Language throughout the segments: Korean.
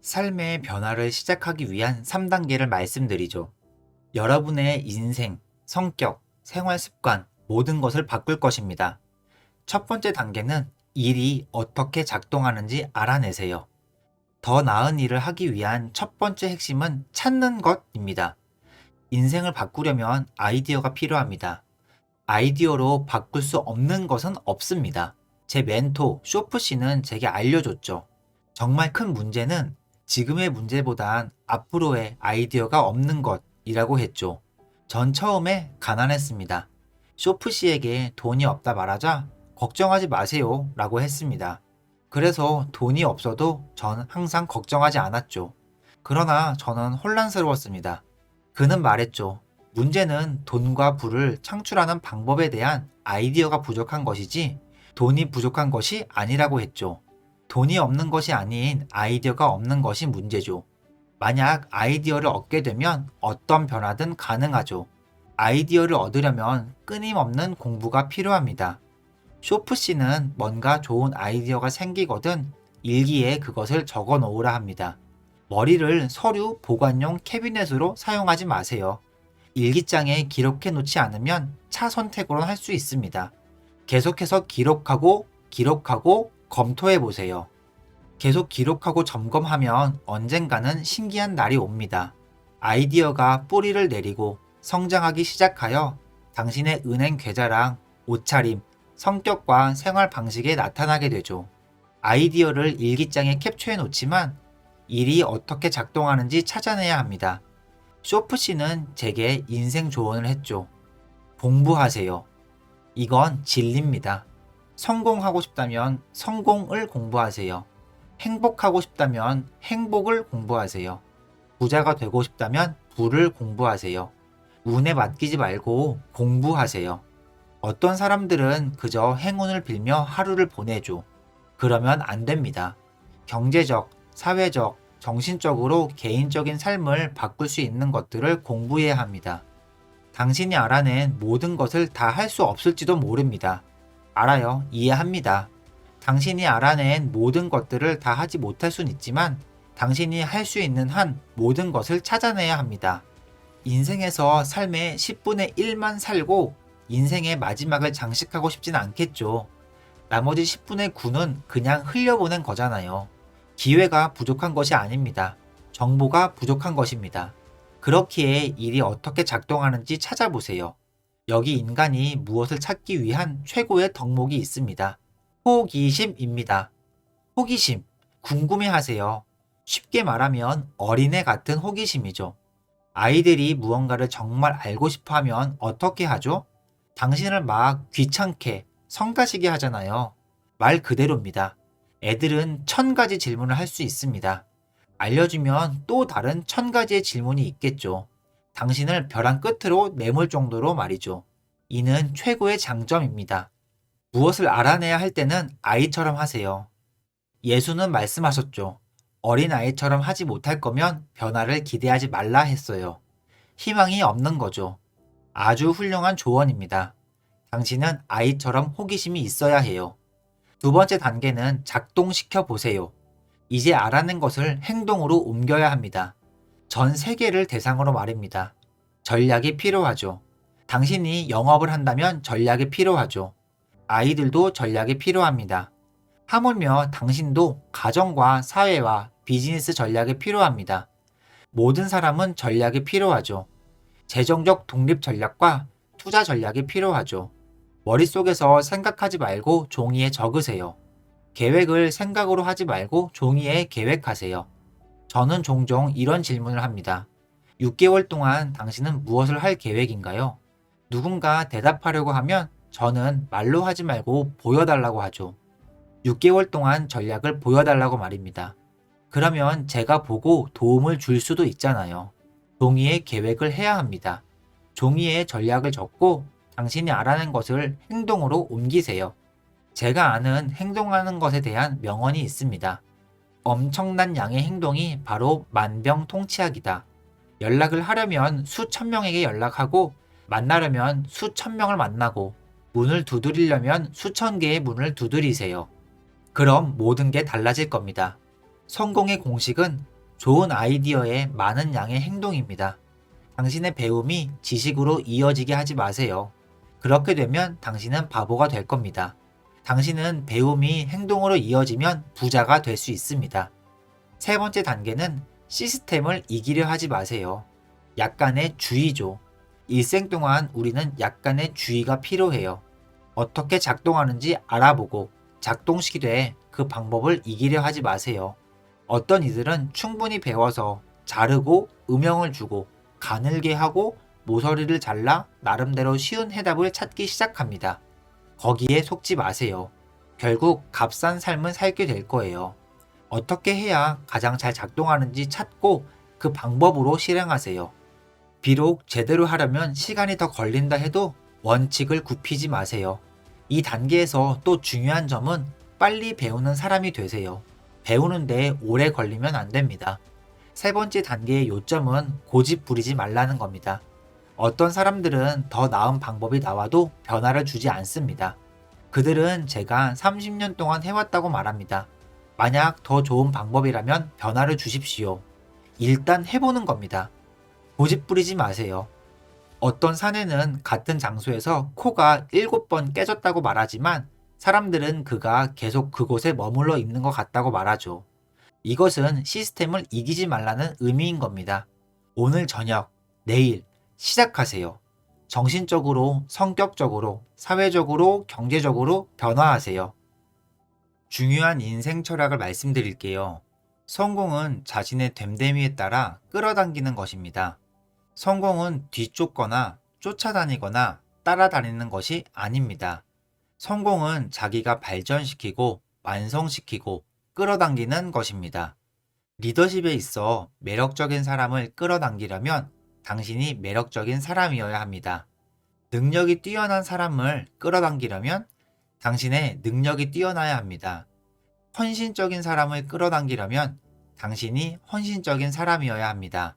삶의 변화를 시작하기 위한 3단계를 말씀드리죠. 여러분의 인생, 성격, 생활 습관, 모든 것을 바꿀 것입니다. 첫 번째 단계는 일이 어떻게 작동하는지 알아내세요. 더 나은 일을 하기 위한 첫 번째 핵심은 찾는 것입니다. 인생을 바꾸려면 아이디어가 필요합니다. 아이디어로 바꿀 수 없는 것은 없습니다. 제 멘토 쇼프 씨는 제게 알려줬죠. 정말 큰 문제는 지금의 문제보단 앞으로의 아이디어가 없는 것이라고 했죠. 전 처음에 가난했습니다. 쇼프 씨에게 돈이 없다 말하자 걱정하지 마세요 라고 했습니다. 그래서 돈이 없어도 전 항상 걱정하지 않았죠. 그러나 저는 혼란스러웠습니다. 그는 말했죠. 문제는 돈과 부를 창출하는 방법에 대한 아이디어가 부족한 것이지 돈이 부족한 것이 아니라고 했죠. 돈이 없는 것이 아닌 아이디어가 없는 것이 문제죠. 만약 아이디어를 얻게 되면 어떤 변화든 가능하죠. 아이디어를 얻으려면 끊임없는 공부가 필요합니다. 쇼프 씨는 뭔가 좋은 아이디어가 생기거든 일기에 그것을 적어 놓으라 합니다. 머리를 서류 보관용 캐비넷으로 사용하지 마세요. 일기장에 기록해 놓지 않으면 차 선택으로 할 수 있습니다. 계속해서 기록하고 기록하고 검토해 보세요. 계속 기록하고 점검하면 언젠가는 신기한 날이 옵니다. 아이디어가 뿌리를 내리고 성장하기 시작하여 당신의 은행 계좌랑 옷차림, 성격과 생활 방식에 나타나게 되죠. 아이디어를 일기장에 캡처해 놓지만 일이 어떻게 작동하는지 찾아내야 합니다. 쇼프 씨는 제게 인생 조언을 했죠. 공부하세요. 이건 진리입니다. 성공하고 싶다면 성공을 공부하세요. 행복하고 싶다면 행복을 공부하세요. 부자가 되고 싶다면 부를 공부하세요. 운에 맡기지 말고 공부하세요. 어떤 사람들은 그저 행운을 빌며 하루를 보내죠. 그러면 안 됩니다. 경제적, 사회적, 정신적으로 개인적인 삶을 바꿀 수 있는 것들을 공부해야 합니다. 당신이 알아낸 모든 것을 다 할 수 없을지도 모릅니다. 알아요. 이해합니다. 당신이 알아낸 모든 것들을 다 하지 못할 순 있지만 당신이 할 수 있는 한 모든 것을 찾아내야 합니다. 인생에서 삶의 10분의 1만 살고 인생의 마지막을 장식하고 싶진 않겠죠. 나머지 10분의 9는 그냥 흘려보낸 거잖아요. 기회가 부족한 것이 아닙니다. 정보가 부족한 것입니다. 그렇기에 일이 어떻게 작동하는지 찾아보세요. 여기 인간이 무엇을 찾기 위한 최고의 덕목이 있습니다. 호기심입니다. 호기심, 궁금해 하세요. 쉽게 말하면 어린애 같은 호기심이죠. 아이들이 무언가를 정말 알고 싶어 하면 어떻게 하죠? 당신을 막 귀찮게, 성가시게 하잖아요. 말 그대로입니다. 애들은 천 가지 질문을 할 수 있습니다. 알려주면 또 다른 천 가지의 질문이 있겠죠. 당신을 벼랑 끝으로 내몰 정도로 말이죠. 이는 최고의 장점입니다. 무엇을 알아내야 할 때는 아이처럼 하세요. 예수는 말씀하셨죠. 어린 아이처럼 하지 못할 거면 변화를 기대하지 말라 했어요. 희망이 없는 거죠. 아주 훌륭한 조언입니다. 당신은 아이처럼 호기심이 있어야 해요. 두 번째 단계는 작동시켜 보세요. 이제 알아낸 것을 행동으로 옮겨야 합니다. 전 세계를 대상으로 말입니다. 전략이 필요하죠. 당신이 영업을 한다면 전략이 필요하죠. 아이들도 전략이 필요합니다. 하물며 당신도 가정과 사회와 비즈니스 전략이 필요합니다. 모든 사람은 전략이 필요하죠. 재정적 독립 전략과 투자 전략이 필요하죠. 머릿속에서 생각하지 말고 종이에 적으세요. 계획을 생각으로 하지 말고 종이에 계획하세요. 저는 종종 이런 질문을 합니다. 6개월 동안 당신은 무엇을 할 계획인가요? 누군가 대답하려고 하면 저는 말로 하지 말고 보여달라고 하죠. 6개월 동안 전략을 보여달라고 말입니다. 그러면 제가 보고 도움을 줄 수도 있잖아요. 종이에 계획을 해야 합니다. 종이에 전략을 적고 당신이 알아낸 것을 행동으로 옮기세요. 제가 아는 행동하는 것에 대한 명언이 있습니다. 엄청난 양의 행동이 바로 만병통치약이다. 연락을 하려면 수천 명에게 연락하고 만나려면 수천 명을 만나고 문을 두드리려면 수천 개의 문을 두드리세요. 그럼 모든 게 달라질 겁니다. 성공의 공식은 좋은 아이디어의 많은 양의 행동입니다. 당신의 배움이 지식으로 이어지게 하지 마세요. 그렇게 되면 당신은 바보가 될 겁니다. 당신은 배움이 행동으로 이어지면 부자가 될 수 있습니다. 세 번째 단계는 시스템을 이기려 하지 마세요. 약간의 주의죠. 일생 동안 우리는 약간의 주의가 필요해요. 어떻게 작동하는지 알아보고 작동시키되 그 방법을 이기려 하지 마세요. 어떤 이들은 충분히 배워서 자르고 음영을 주고 가늘게 하고 모서리를 잘라 나름대로 쉬운 해답을 찾기 시작합니다. 거기에 속지 마세요. 결국 값싼 삶을 살게 될 거예요. 어떻게 해야 가장 잘 작동하는지 찾고 그 방법으로 실행하세요. 비록 제대로 하려면 시간이 더 걸린다 해도 원칙을 굽히지 마세요. 이 단계에서 또 중요한 점은 빨리 배우는 사람이 되세요. 배우는데 오래 걸리면 안 됩니다. 세 번째 단계의 요점은 고집 부리지 말라는 겁니다. 어떤 사람들은 더 나은 방법이 나와도 변화를 주지 않습니다. 그들은 제가 30년 동안 해왔다고 말합니다. 만약 더 좋은 방법이라면 변화를 주십시오. 일단 해보는 겁니다. 고집 부리지 마세요. 어떤 사내는 같은 장소에서 코가 7번 깨졌다고 말하지만 사람들은 그가 계속 그곳에 머물러 있는 것 같다고 말하죠. 이것은 시스템을 이기지 말라는 의미인 겁니다. 오늘 저녁, 내일 시작하세요. 정신적으로, 성격적으로, 사회적으로, 경제적으로 변화하세요. 중요한 인생 철학을 말씀드릴게요. 성공은 자신의 됨됨이에 따라 끌어당기는 것입니다. 성공은 뒤쫓거나 쫓아다니거나 따라다니는 것이 아닙니다. 성공은 자기가 발전시키고 완성시키고 끌어당기는 것입니다. 리더십에 있어 매력적인 사람을 끌어당기려면 당신이 매력적인 사람이어야 합니다. 능력이 뛰어난 사람을 끌어당기려면 당신의 능력이 뛰어나야 합니다. 헌신적인 사람을 끌어당기려면 당신이 헌신적인 사람이어야 합니다.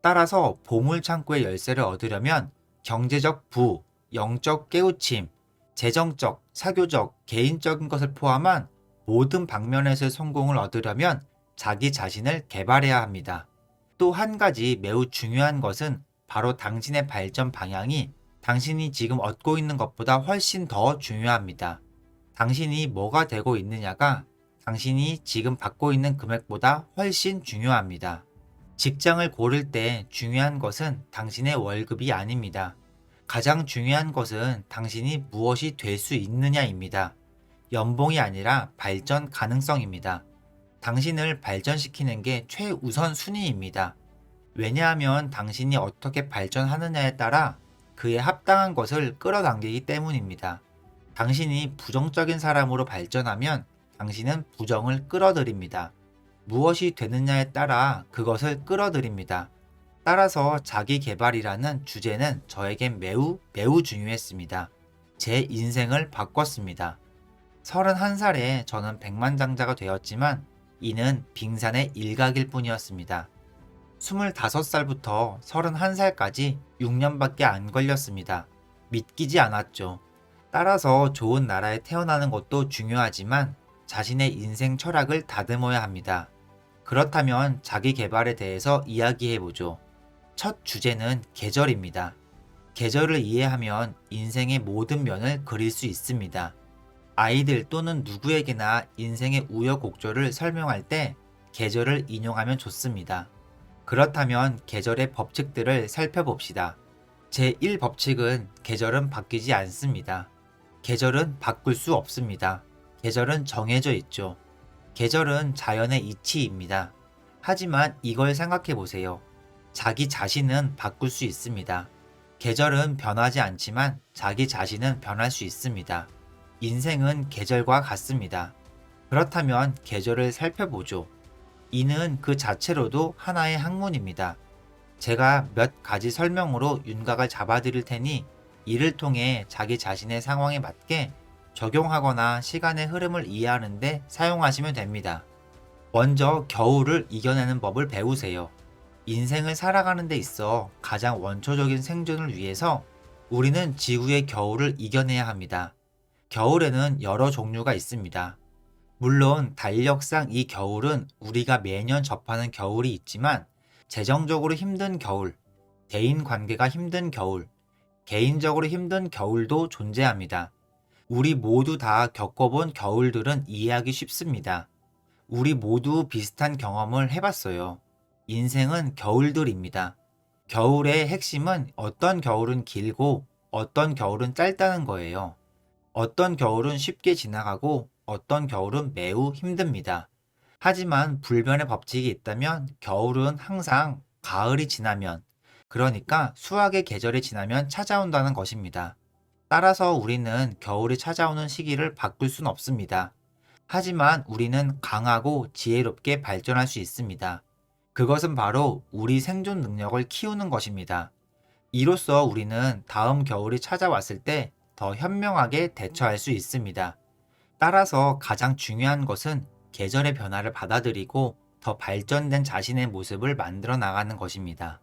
따라서 보물창고의 열쇠를 얻으려면 경제적 부, 영적 깨우침, 재정적, 사교적, 개인적인 것을 포함한 모든 방면에서의 성공을 얻으려면 자기 자신을 개발해야 합니다. 또 한 가지 매우 중요한 것은 바로 당신의 발전 방향이 당신이 지금 얻고 있는 것보다 훨씬 더 중요합니다. 당신이 뭐가 되고 있느냐가 당신이 지금 받고 있는 금액보다 훨씬 중요합니다. 직장을 고를 때 중요한 것은 당신의 월급이 아닙니다. 가장 중요한 것은 당신이 무엇이 될 수 있느냐입니다. 연봉이 아니라 발전 가능성입니다. 당신을 발전시키는 게 최우선 순위입니다. 왜냐하면 당신이 어떻게 발전하느냐에 따라 그에 합당한 것을 끌어당기기 때문입니다. 당신이 부정적인 사람으로 발전하면 당신은 부정을 끌어들입니다. 무엇이 되느냐에 따라 그것을 끌어들입니다. 따라서 자기 개발이라는 주제는 저에겐 매우 매우 중요했습니다. 제 인생을 바꿨습니다. 31살에 저는 백만장자가 되었지만 이는 빙산의 일각일 뿐이었습니다. 25살부터 31살까지 6년밖에 안 걸렸습니다. 믿기지 않았죠. 따라서 좋은 나라에 태어나는 것도 중요하지만 자신의 인생 철학을 다듬어야 합니다. 그렇다면 자기 개발에 대해서 이야기해 보죠. 첫 주제는 계절입니다. 계절을 이해하면 인생의 모든 면을 그릴 수 있습니다. 아이들 또는 누구에게나 인생의 우여곡절을 설명할 때 계절을 인용하면 좋습니다. 그렇다면 계절의 법칙들을 살펴봅시다. 제1법칙은 계절은 바뀌지 않습니다. 계절은 바꿀 수 없습니다. 계절은 정해져 있죠. 계절은 자연의 이치입니다. 하지만 이걸 생각해 보세요. 자기 자신은 바꿀 수 있습니다. 계절은 변하지 않지만 자기 자신은 변할 수 있습니다. 인생은 계절과 같습니다. 그렇다면 계절을 살펴보죠. 이는 그 자체로도 하나의 학문입니다. 제가 몇 가지 설명으로 윤곽을 잡아드릴 테니 이를 통해 자기 자신의 상황에 맞게 적용하거나 시간의 흐름을 이해하는데 사용하시면 됩니다. 먼저 겨울을 이겨내는 법을 배우세요. 인생을 살아가는 데 있어 가장 원초적인 생존을 위해서 우리는 지구의 겨울을 이겨내야 합니다. 겨울에는 여러 종류가 있습니다. 물론 달력상 이 겨울은 우리가 매년 접하는 겨울이 있지만 재정적으로 힘든 겨울, 대인 관계가 힘든 겨울, 개인적으로 힘든 겨울도 존재합니다. 우리 모두 다 겪어본 겨울들은 이해하기 쉽습니다. 우리 모두 비슷한 경험을 해봤어요. 인생은 겨울들입니다. 겨울의 핵심은 어떤 겨울은 길고 어떤 겨울은 짧다는 거예요. 어떤 겨울은 쉽게 지나가고 어떤 겨울은 매우 힘듭니다. 하지만 불변의 법칙이 있다면 겨울은 항상 가을이 지나면, 그러니까 수학의 계절이 지나면 찾아온다는 것입니다. 따라서 우리는 겨울이 찾아오는 시기를 바꿀 순 없습니다. 하지만 우리는 강하고 지혜롭게 발전할 수 있습니다. 그것은 바로 우리 생존 능력을 키우는 것입니다. 이로써 우리는 다음 겨울이 찾아왔을 때 더 현명하게 대처할 수 있습니다. 따라서 가장 중요한 것은 계절의 변화를 받아들이고 더 발전된 자신의 모습을 만들어 나가는 것입니다.